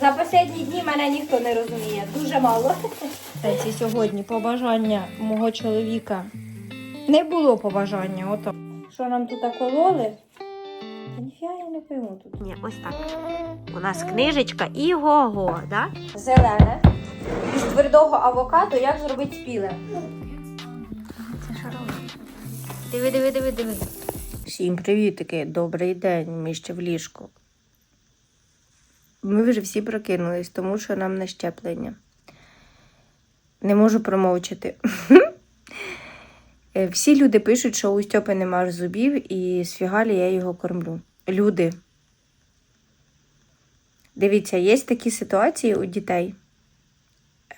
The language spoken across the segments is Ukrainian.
За останні дні мене ніхто не розуміє. Дуже мало. Це сьогодні побажання мого чоловіка. Не було побажання, ото. Що нам тут кололи? Я не пойму тут. Ні, ось так. У нас книжечка і го-го, да? Зелене. Із твердого авокадо як зробити спіле. Це шарове. Диви, диви, диви, диви. Всім привітики, добрий день, ми ще в ліжку. Ми вже всі прокинулись, тому що нам не щеплення. Не можу промовчати. Всі люди пишуть, що у Стьопи нема зубів, і з фігалі я його кормлю. Люди. Дивіться, є такі ситуації у дітей.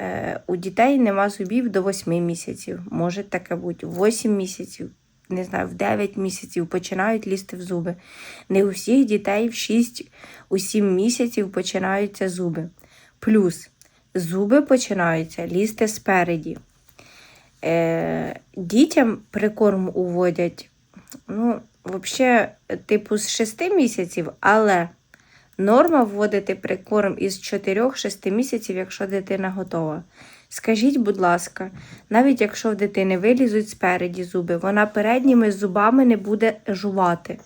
Е, у дітей нема зубів до 8 місяців. Може таке бути. 8 місяців, не знаю, в 9 місяців починають лізти в зуби. Не у всіх дітей в 6 у 7 місяців починаються зуби. Плюс зуби починаються лізти спереді. Е, дітям прикорм уводять, ну, взагалі, типу, з 6 місяців, але норма вводити прикорм із 4-6 місяців, якщо дитина готова. Скажіть, будь ласка, навіть якщо в дитини вилізуть спереді зуби, вона передніми зубами не буде жувати.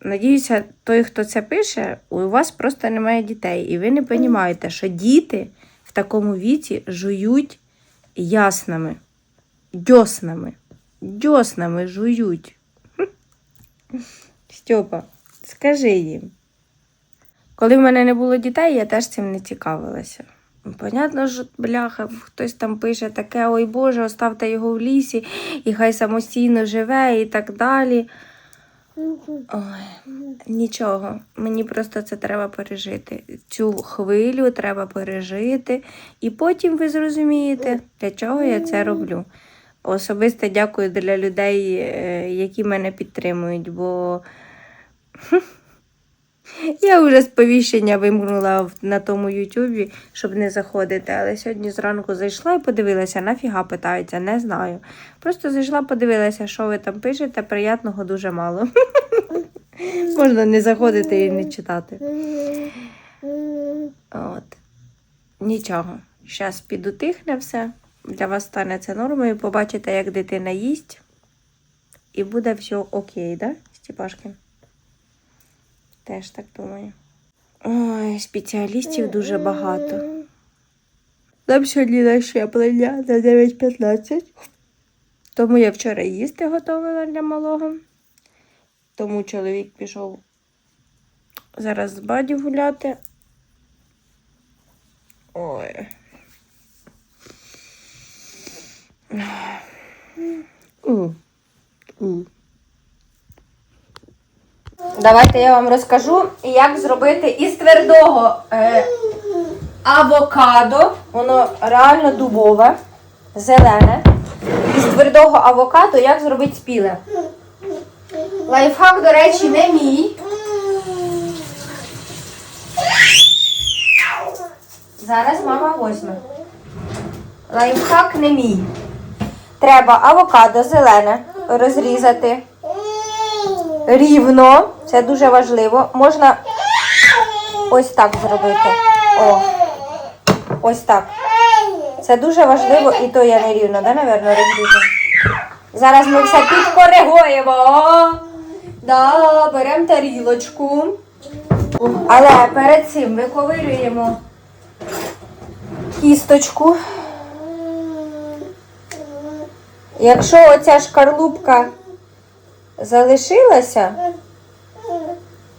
Надіюся, той, хто це пише, у вас просто немає дітей, і ви не розумієте, що діти в такому віці жують яснами, дьоснами, дьоснами жують. Стьопа, скажи їм. Коли в мене не було дітей, я теж цим не цікавилася. Понятно, що бляха, хтось там пише таке, ой Боже, оставте його в лісі, і хай самостійно живе і так далі. Ой, нічого, мені просто це треба пережити. Цю хвилю треба пережити, і потім ви зрозумієте, для чого я це роблю. Особисто дякую для людей, е, які мене підтримують, бо я вже сповіщення вимкнула на тому Ютубі, щоб не заходити. Але сьогодні зранку зайшла і подивилася, нафіга питаються, не знаю. Просто зайшла, подивилася, що ви там пишете, приятного дуже мало. Можна не заходити і не читати. От. Нічого. Зараз підутихне все. Для вас стане це нормою. Побачите, як дитина їсть. І буде все окей, да, Степашки? Теж так думаю. Ой, спеціалістів дуже багато. Нам сьогодні на щеплення на 9.15. Тому я вчора їсти готувала для малого. Тому чоловік пішов зараз з баді гуляти. Ой. У. У. Давайте я вам розкажу, як зробити із твердого е, авокадо. Воно реально дубове, зелене. Із твердого авокадо як зробити спіле. Лайфхак, до речі, не мій. Зараз мама возьме. Лайфхак не мій. Треба авокадо зелене розрізати рівно. Це дуже важливо. Можна ось так зробити. О. Ось так. Це дуже важливо, і то я не рівно, да, напевно, розріжу. Зараз ми все підкоригуємо. Да, беремо тарілочку. Але перед цим виковирюємо кісточку. Якщо оця шкарлупка залишилася,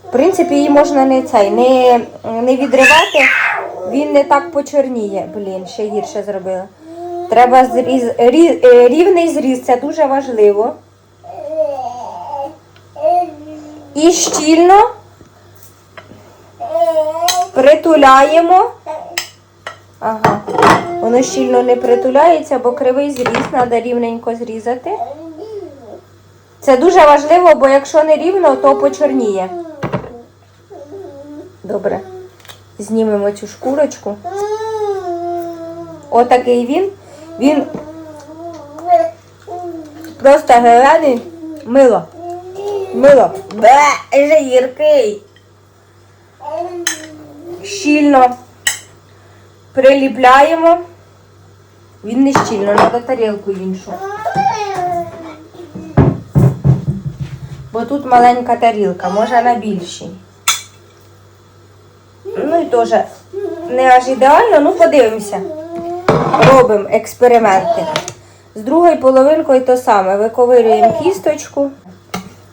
в принципі, її можна не цей, не, не відривати, він не так почорніє. Блін, ще гірше зробила. Треба зріз, рі, е, рівний зріз, це дуже важливо. І щільно притуляємо. Ага. Воно щільно не притуляється, бо кривий зріз, треба рівненько зрізати. Це дуже важливо, бо якщо не рівно, то почорніє. Добре. Знімемо цю шкурочку. Отакий він. Він просто гелений. Мило. Мило. Бе, вже гіркий. щільно приліпляємо. Він не щільно, треба тарілку іншу. Бо тут маленька тарілка, може на більшій. Ну і теж не аж ідеально, ну подивимося. Робимо експерименти. З другою половинкою то саме. Виковирюємо кісточку.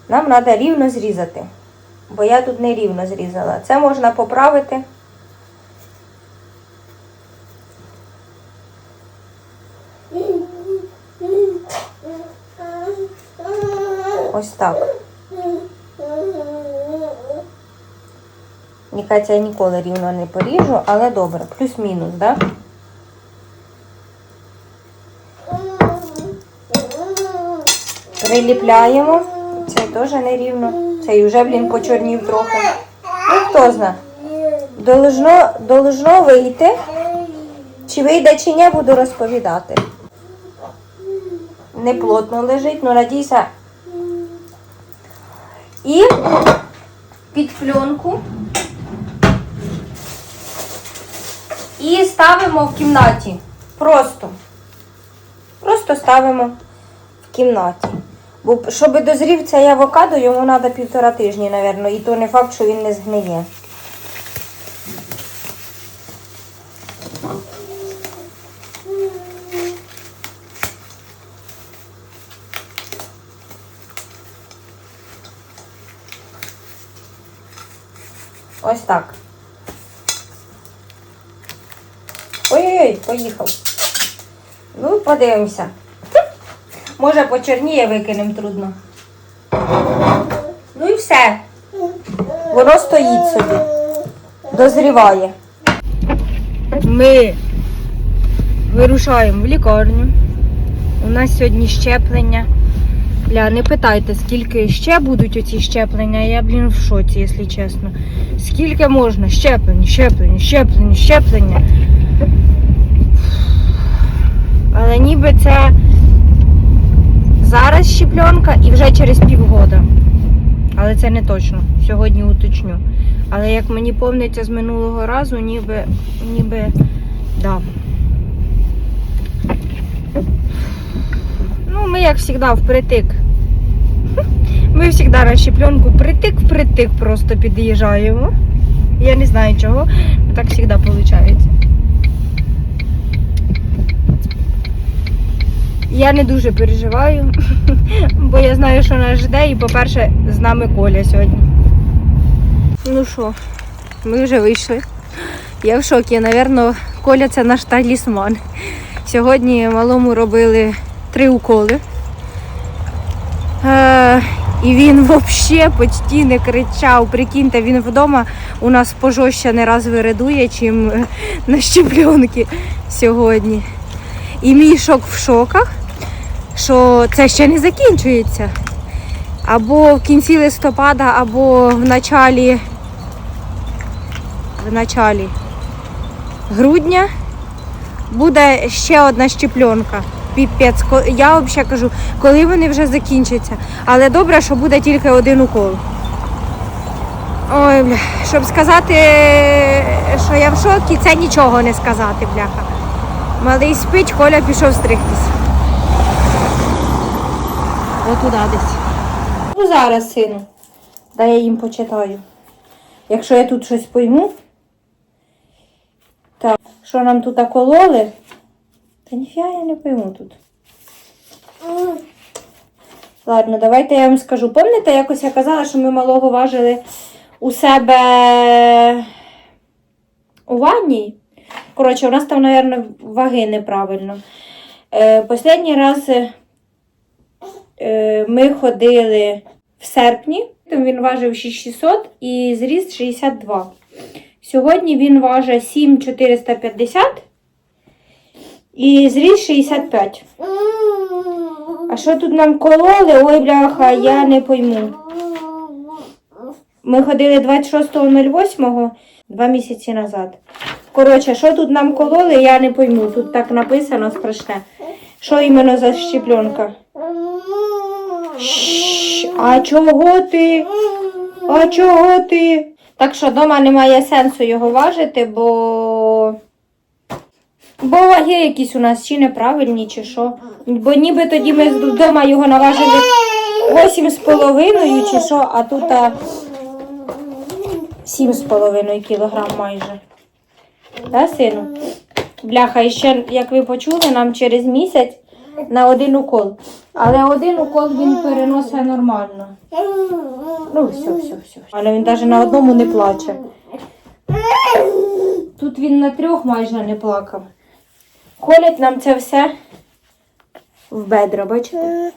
Нам треба рівно зрізати. Бо я тут не рівно зрізала. Це можна поправити. Ось так. Кажеться, я ніколи рівно не поріжу, але добре, плюс-мінус, так? Да? Приліпляємо. Цей теж нерівно. Цей вже, блін, почорнів трохи. Ну, хто зна. Должно, вийти. Чи вийде, чи ні, буду розповідати. Не плотно лежить, ну надійся. І під пленку. І ставимо в кімнаті. Просто. Просто ставимо в кімнаті. Бо щоб дозрів цей авокадо, йому треба півтора тижні, мабуть, і то не факт, що він не згниє. Ось так. Поїхав. Ну, подивимося. Може почорніє, викинемо трудно. Ну і все. Воно стоїть собі. Дозріває. Ми вирушаємо в лікарню. У нас сьогодні щеплення. Бля, не питайте, скільки ще будуть оці щеплення. Я, блін, в шоці, якщо чесно. Скільки можна? Щеплення, щеплення, щеплення, щеплення. Але ніби це зараз щепленка і вже через півгода. Але це не точно. Сьогодні уточню. Але як мені помниться з минулого разу, ніби, ніби, да. Ну, ми, як завжди, впритик. Ми завжди на щепленку притик-впритик просто під'їжджаємо. Я не знаю чого, так завжди виходить. Я не дуже переживаю, бо я знаю, що нас жде, і, по-перше, з нами Коля сьогодні. Ну що, ми вже вийшли. Я в шокі, напевно, Коля це наш талісман. Сьогодні малому робили три уколи. Е, і він взагалі почти не кричав. Прикиньте, він вдома у нас пожорстче не раз виридує, чим на щеплянки сьогодні. І мій шок в шоках, що це ще не закінчується. Або в кінці листопада, або в началі, в началі грудня буде ще одна щепленка. Піпець. Я взагалі кажу, коли вони вже закінчаться. Але добре, що буде тільки один укол. Ой, бля, щоб сказати, що я в шокі, це нічого не сказати, бляха. Малий спить, Коля пішов стригтись. Отуда десь. Ну зараз, сину. Дай я їм почитаю. Якщо я тут щось пойму. Так, що нам тут окололи? Та ніфіга я не пойму тут. Ладно, давайте я вам скажу. Пам'ятаєте, якось я казала, що ми малого важили у себе у ванні? Коротше, у нас там, мабуть, ваги неправильно. Е, Останній раз е, ми ходили в серпні, він важив 6600 і зріс 62. Сьогодні він важить 7450 і зріс 65. А що тут нам кололи? Ой, бляха, я не пойму. Ми ходили 26.08, два місяці назад. Коротше, що тут нам кололи, я не пойму. Тут так написано страшне. Що іменно за щепленка? А чого ти? А чого ти? Так що вдома немає сенсу його важити, бо. Бо ваги якісь у нас чи неправильні, чи що. Бо ніби тоді ми вдома його наважили 8,5 чи що, а тут 7,5 кілограм майже. Да, сину? Бляха, і ще, як ви почули, нам через місяць на один укол. Але один укол він переносить нормально. Ну, все, все, все. Але він навіть на одному не плаче. Тут він на трьох майже не плакав. Колять нам це все в бедра, бачите?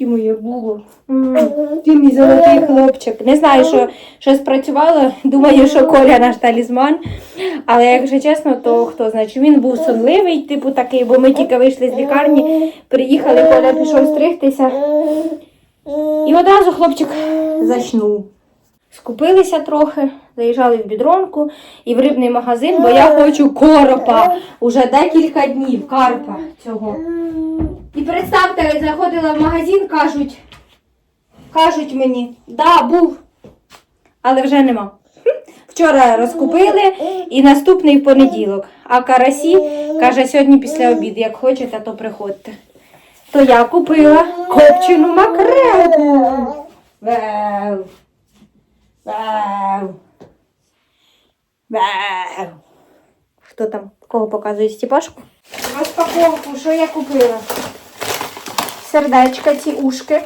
Ті моє було. Ти мій золотий хлопчик. Не знаю, що, що спрацювало. Думаю, що Коля наш талісман. Але якщо чесно, то хто значить він був сонливий, типу такий, бо ми тільки вийшли з лікарні, приїхали, Коля пішов стригтися. І одразу хлопчик заснув. Скупилися трохи, заїжджали в бідронку і в рибний магазин, бо я хочу коропа. Уже декілька днів карпа цього. І представте, заходила в магазин, кажуть, кажуть мені, да, був, але вже нема. Вчора розкупили і наступний в понеділок. А карасі каже, сьогодні після обіду, як хочете, то приходьте. То я купила копчену макрелку. Вау. Вау. Вау. Хто там? Кого показує Степашку? Розпаковку, що я купила? Сердечка, ці ушки.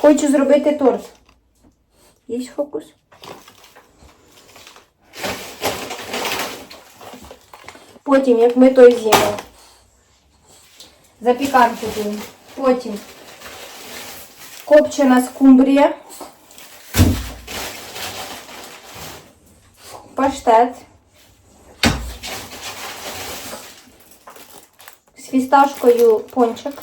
Хочу зробити торт. Є фокус? Потім, як ми той з'їмо. Запіканку будемо. Потім копчена скумбрія. Паштет. З фісташкою пончик.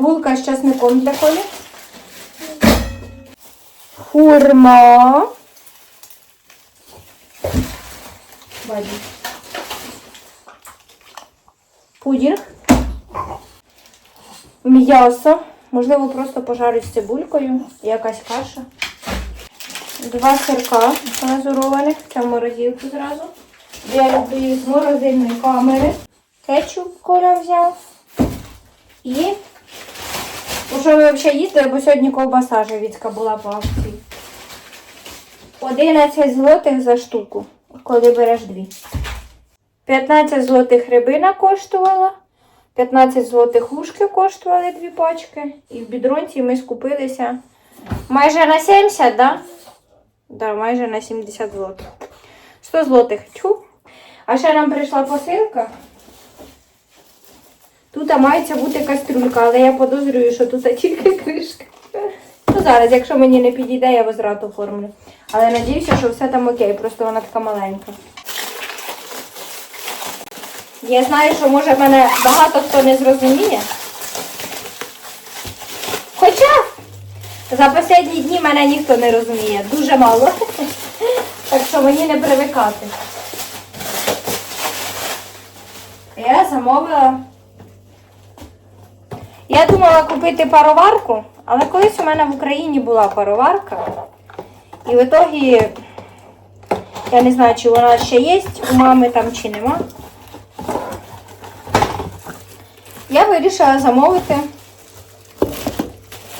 Булка з часником для колі. Хурма. Баді. Пудінг. М'ясо. Можливо, просто пожарю з цибулькою. Якась каша. Два сирка глазурованих. Це в морозилку зразу. Я люблю з морозильної камери. Кетчуп Коля взяв. І. Що ви взагалі їсти, бо сьогодні ковбаса живіцька була по акції. 11 злотих за штуку, коли береш дві. 15 злотих рибина коштувала. 15 злотих ушки коштували дві пачки. І в бідронці ми скупилися майже на 70, да? Да, майже на 70 злотих. 100 злотих. Тьфу. А ще нам прийшла посилка. Тут мається бути кастрюлька, але я подозрюю, що тут тільки кришка. Ну зараз, якщо мені не підійде, я возврат оформлю. Але надіюся, що все там окей, просто вона така маленька. Я знаю, що може мене багато хто не зрозуміє. Хоча за останні дні мене ніхто не розуміє. Дуже мало. Так що мені не привикати. Я замовила. Я думала купити пароварку, але колись у мене в Україні була пароварка. І в ітогі, я не знаю, чи вона ще є у мами там чи нема. Я вирішила замовити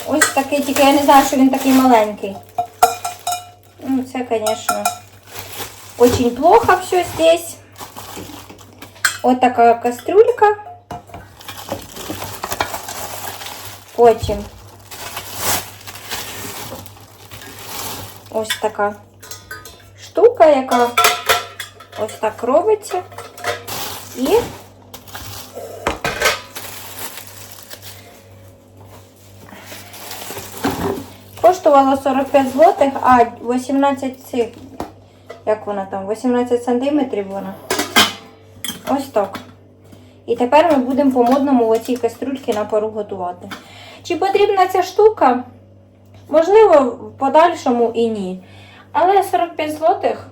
ось такий, тільки я не знаю, що він такий маленький. Ну, це, звісно, очень плохо все здесь. Ось така кастрюлька. Потім ось така штука, яка ось так робиться. І коштувало 45 злотих, а 18 цих, як вона там, 18 сантиметрів вона. Ось так. І тепер ми будемо по модному оцій кастрюльці на пару готувати. Чи потрібна ця штука? Можливо, в подальшому і ні. Але 45 злотих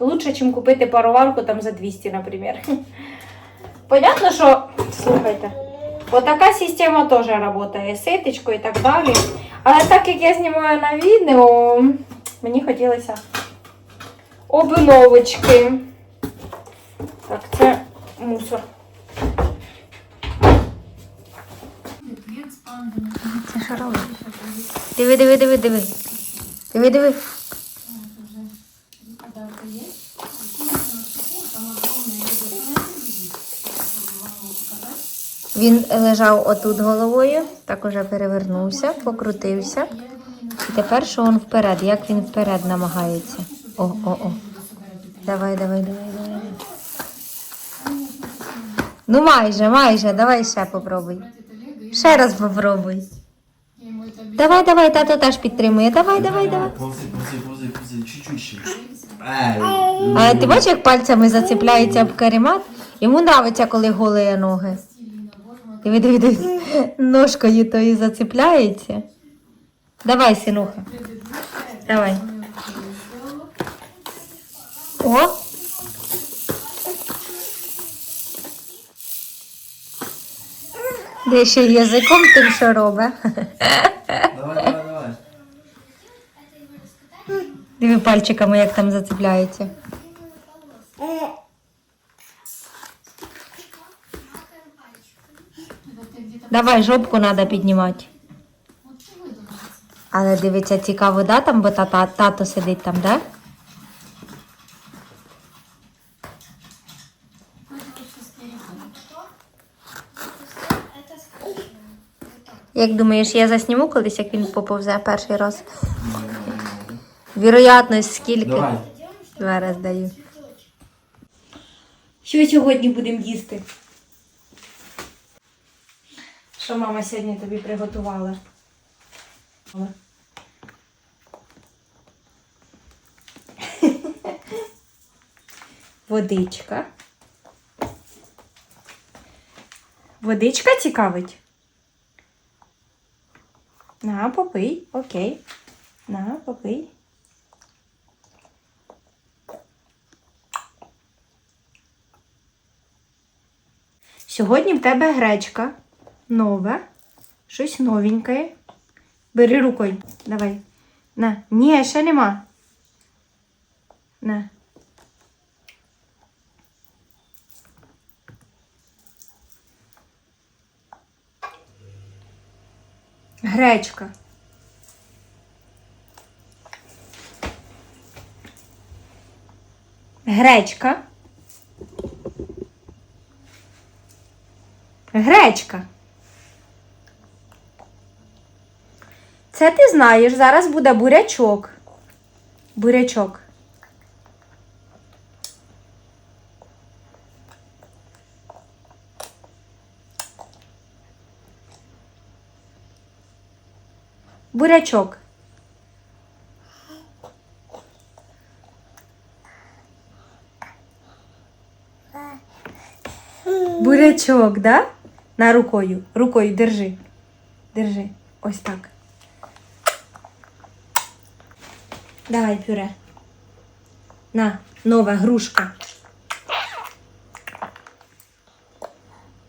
лучше, ніж купити пароварку там за 200, наприклад. Понятно, що. Слухайте. Отака система теж працює, ситочко і так далі. Але так як я знімаю на відео, мені хотілося обновочки. Так, це мусор. Це що? Диви, диви, диви, диви. Диви, диви. Він лежав отут головою, так уже перевернувся, покрутився. І тепер що він вперед? Як він вперед намагається? О, о, о. Давай, давай, давай, давай. Ну майже, майже, давай ще попробуй. Ще раз попробуй. Давай, давай, тато теж підтримує. Давай, давай, давай. Чуть-чуть ще. Ай. А ти бачиш, як пальцями зацепляється об каремат? Йому подобається, коли голые ноги. Диви, диви, диви. Ножкою тою зацепляється. Давай, синуха. Давай. О! Де ще язиком тим, що робить. Давай, давай, давай. Диви пальчиками, як там зацепляється. Давай, жопку треба піднімати. Але дивиться, цікаво, да, там, бо тато сидить там, да? Як думаєш, я засніму колись, як він поповзе перший раз? Вірогідність скільки? Давай. Зараз даю. Що сьогодні будемо їсти? Що мама сьогодні тобі приготувала? Водичка. Водичка цікавить? На, попий, окей. На, попий. Сьогодні в тебе гречка нове, щось новеньке. Бери рукою. Давай. На. Ні, ще нема. На. Гречка. Гречка. Гречка. Це ти знаєш, зараз буде бурячок. Бурячок. Бурячок. Бурячок, да? На рукою. Рукою держи. Держи. Ось так. Давай, пюре. На, нова грушка.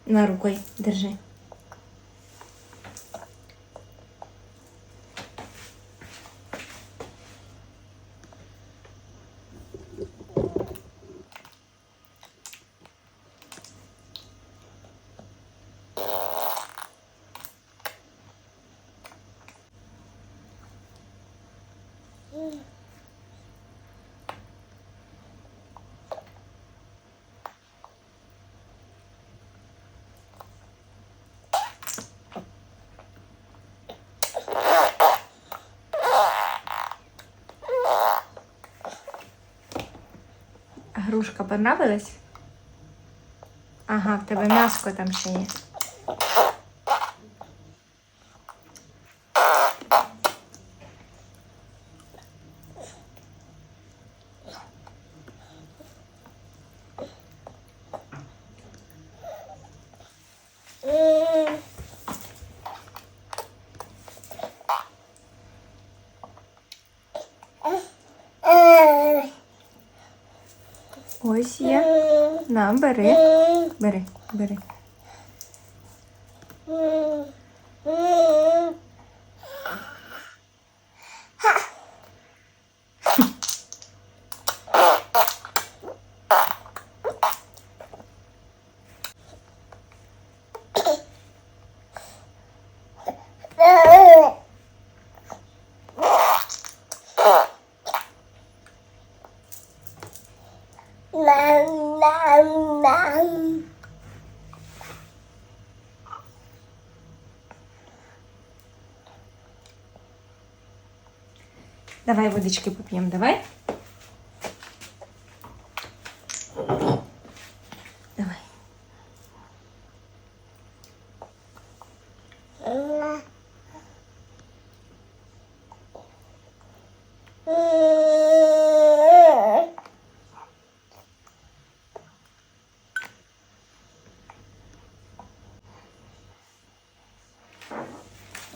На рукой держи. Грушка понравилась? Ага, в тебе м'яско там ще є. Ось є. На, бери. Бери, бери. Давай водички поп'ємо, давай. Давай.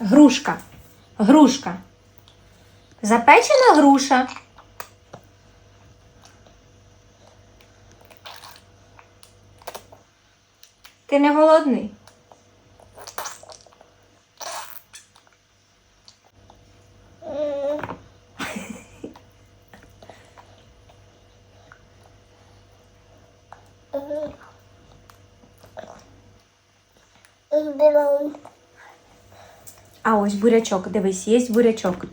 Грушка. Грушка. Запечена груша. Ти не голодний? А ось бурячок, дивись, є бурячок.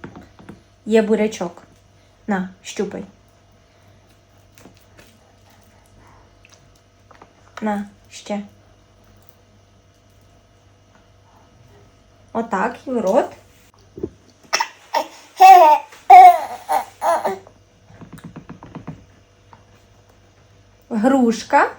Є бурячок. На, щупай. На, ще. Отак, і в рот. Грушка.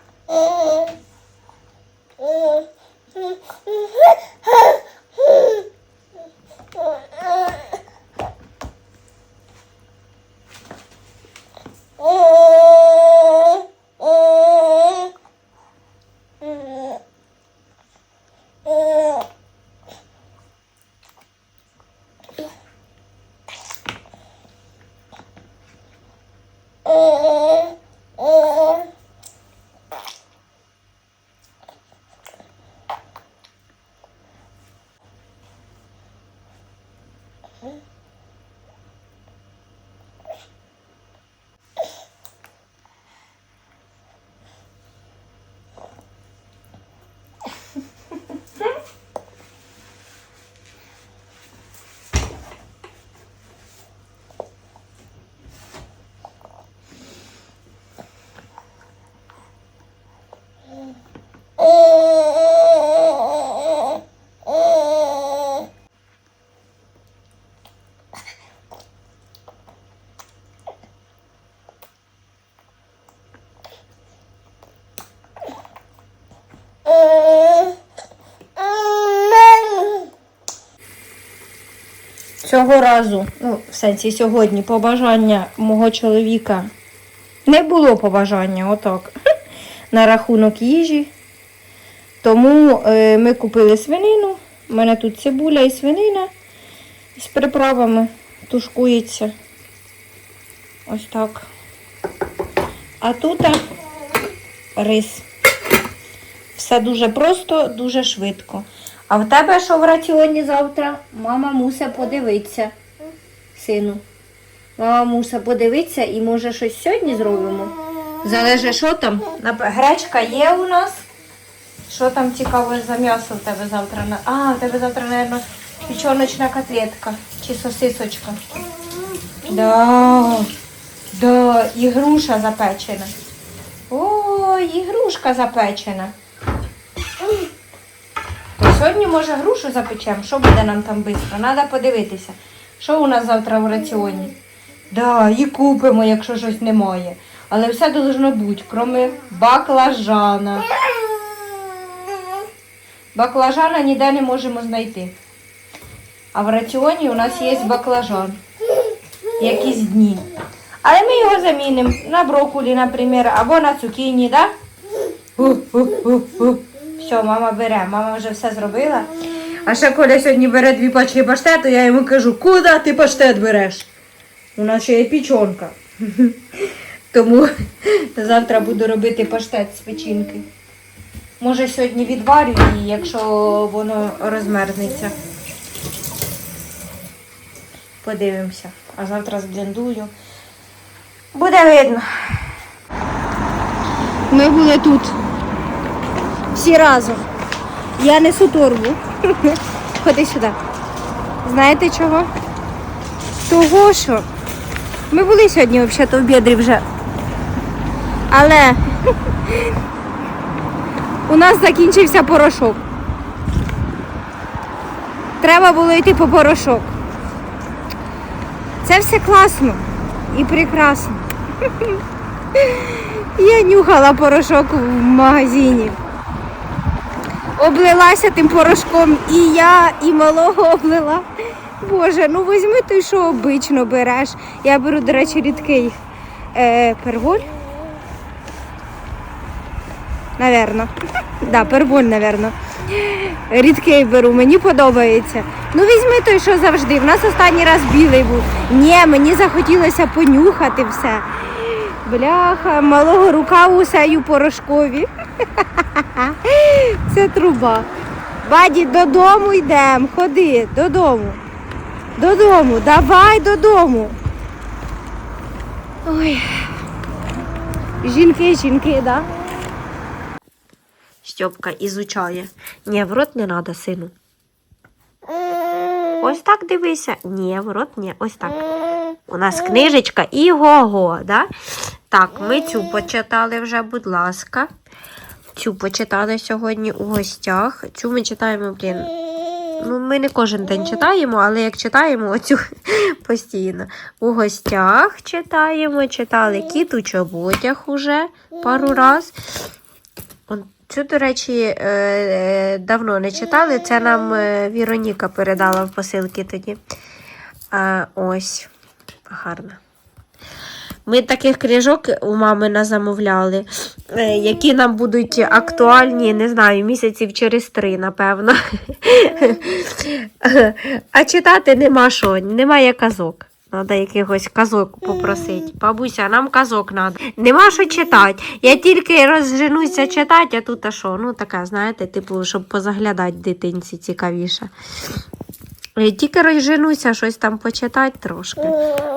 Цього разу, ну, в сенсі сьогодні, побажання мого чоловіка не було побажання, отак, на рахунок їжі. Тому е, ми купили свинину. У мене тут цибуля і свинина з приправами тушкується. Ось так. А тут рис. Все дуже просто, дуже швидко. А в тебе що в раціоні завтра? Мама мусить подивитися, сину. Мама мусить подивитися і може щось сьогодні зробимо. Залежить, що там. Гречка є у нас. Що там цікаво за м'ясо в тебе завтра? на- А, в тебе завтра, мабуть, печоночна котлетка чи сосисочка. Да, да, і груша запечена. О, і грушка запечена. Сьогодні, може, грушу запечемо. Що буде нам там швидко? Треба подивитися. Що у нас завтра в раціоні? Да, і купимо, якщо щось немає. Але все должно бути, крім баклажана. Баклажана ніде не можемо знайти. А в раціоні у нас є баклажан. Якісь дні. Але ми його замінимо на брокколі, наприклад, або на цукіні, так? Да? Все, мама бере, мама вже все зробила. А ще Коля сьогодні бере дві пачки паштету, я йому кажу, куди ти паштет береш? У нас ще є пічонка. Тому завтра буду робити паштет з печінки. Може сьогодні відварю її, якщо воно розмерзнеться. Подивимося. А завтра зблендую. Буде видно. Ми були тут. Всі разом. Я несу торбу. Ходи сюди. Знаєте чого? Того, що ми були сьогодні взагалі в Бідрі вже. Але у нас закінчився порошок. Треба було йти по порошок. Це все класно і прекрасно. Я нюхала порошок в магазині. Облилася тим порошком і я, і малого облила. Боже, ну візьми той, що обично береш. Я беру, до речі, рідкий е, перголь. Наверно. Да, перголь, наверно. Рідкий беру, мені подобається. Ну візьми той, що завжди. В нас останній раз білий був. Ні, мені захотілося понюхати все. Бляха, малого рука усею порошкові. Це труба. Баді, додому йдемо, ходи, додому. Додому, давай додому. Ой. Жінки, жінки, да? Стьопка ізучає. Ні, в рот не треба, сину. Ось так дивися. Ні, в рот ні, ось так. У нас книжечка і го-го, да? Так, ми цю почитали вже, будь ласка. Цю почитали сьогодні у гостях. Цю ми читаємо, блін. Ну, ми не кожен день читаємо, але як читаємо, оцю постійно. У гостях читаємо, читали кіт у чоботях уже пару раз. Цю, до речі, е, е, давно не читали. Це нам е, Віроніка передала в посилки тоді. Ось, гарно. Ми таких книжок у мами назамовляли, е, які нам будуть актуальні, не знаю, місяців через три, напевно. А читати нема що, немає казок. Треба якихось казок попросити. Бабуся, нам казок треба. Нема що читати. Я тільки розженуся читати, а тут а що? Ну, така, знаєте, типу, щоб позаглядати дитинці цікавіше. Я тільки розженуся щось там почитати трошки.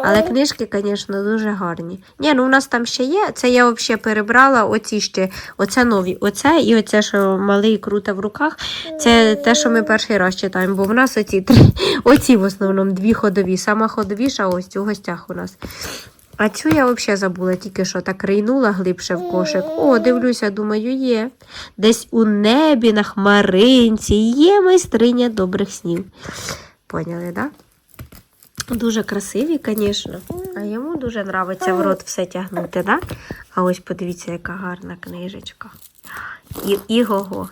Але книжки, звісно, дуже гарні. Ні, ну у нас там ще є. Це я взагалі перебрала оці ще, оце нові. Оце і оце, що малий круте в руках. Це те, що ми перший раз читаємо, бо в нас оці три, оці в основному дві ходові. Сама ходовіша ось у гостях у нас. А цю я взагалі забула, тільки що так рейнула глибше в кошик. О, дивлюся, думаю, є. Десь у небі на хмаринці є майстриня добрих снів. Поняли. Да? Дуже красиві, звісно. А йому дуже подобається в рот все тягнути, да? А ось подивіться, яка гарна книжечка. І, іго-го,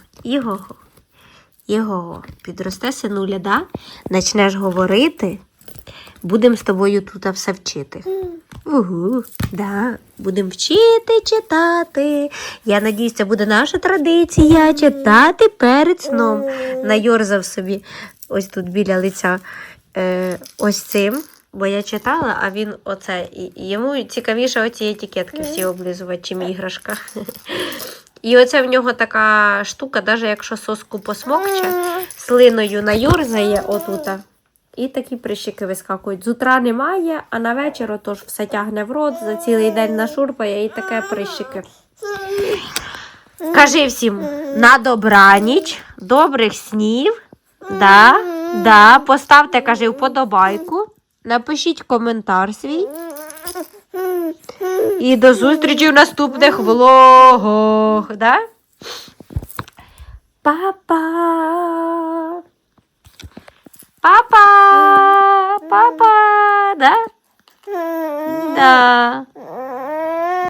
іго-го. Підросте синуля, да? Начнеш говорити, будемо з тобою тут все вчити. Угу, да. Будемо вчити читати. Я надіюсь, це буде наша традиція читати перед сном. Найорзав собі ось тут біля лиця е, ось цим. Бо я читала, а він оце. Йому цікавіше оці етикетки всі облизувати, чим іграшка. І оце в нього така штука, навіть якщо соску посмокче, слиною найорзає отута. І такі прищики вискакують. З утра немає, а на вечір отож все тягне в рот, за цілий день нашурпає і таке прищики. Кажи всім на добраніч, добрих снів. Да, да, поставте, кажи, вподобайку. Напишіть коментар свій. І до зустрічі в наступних влогах. Да? Па-па! Папа! Папа! Да? Да.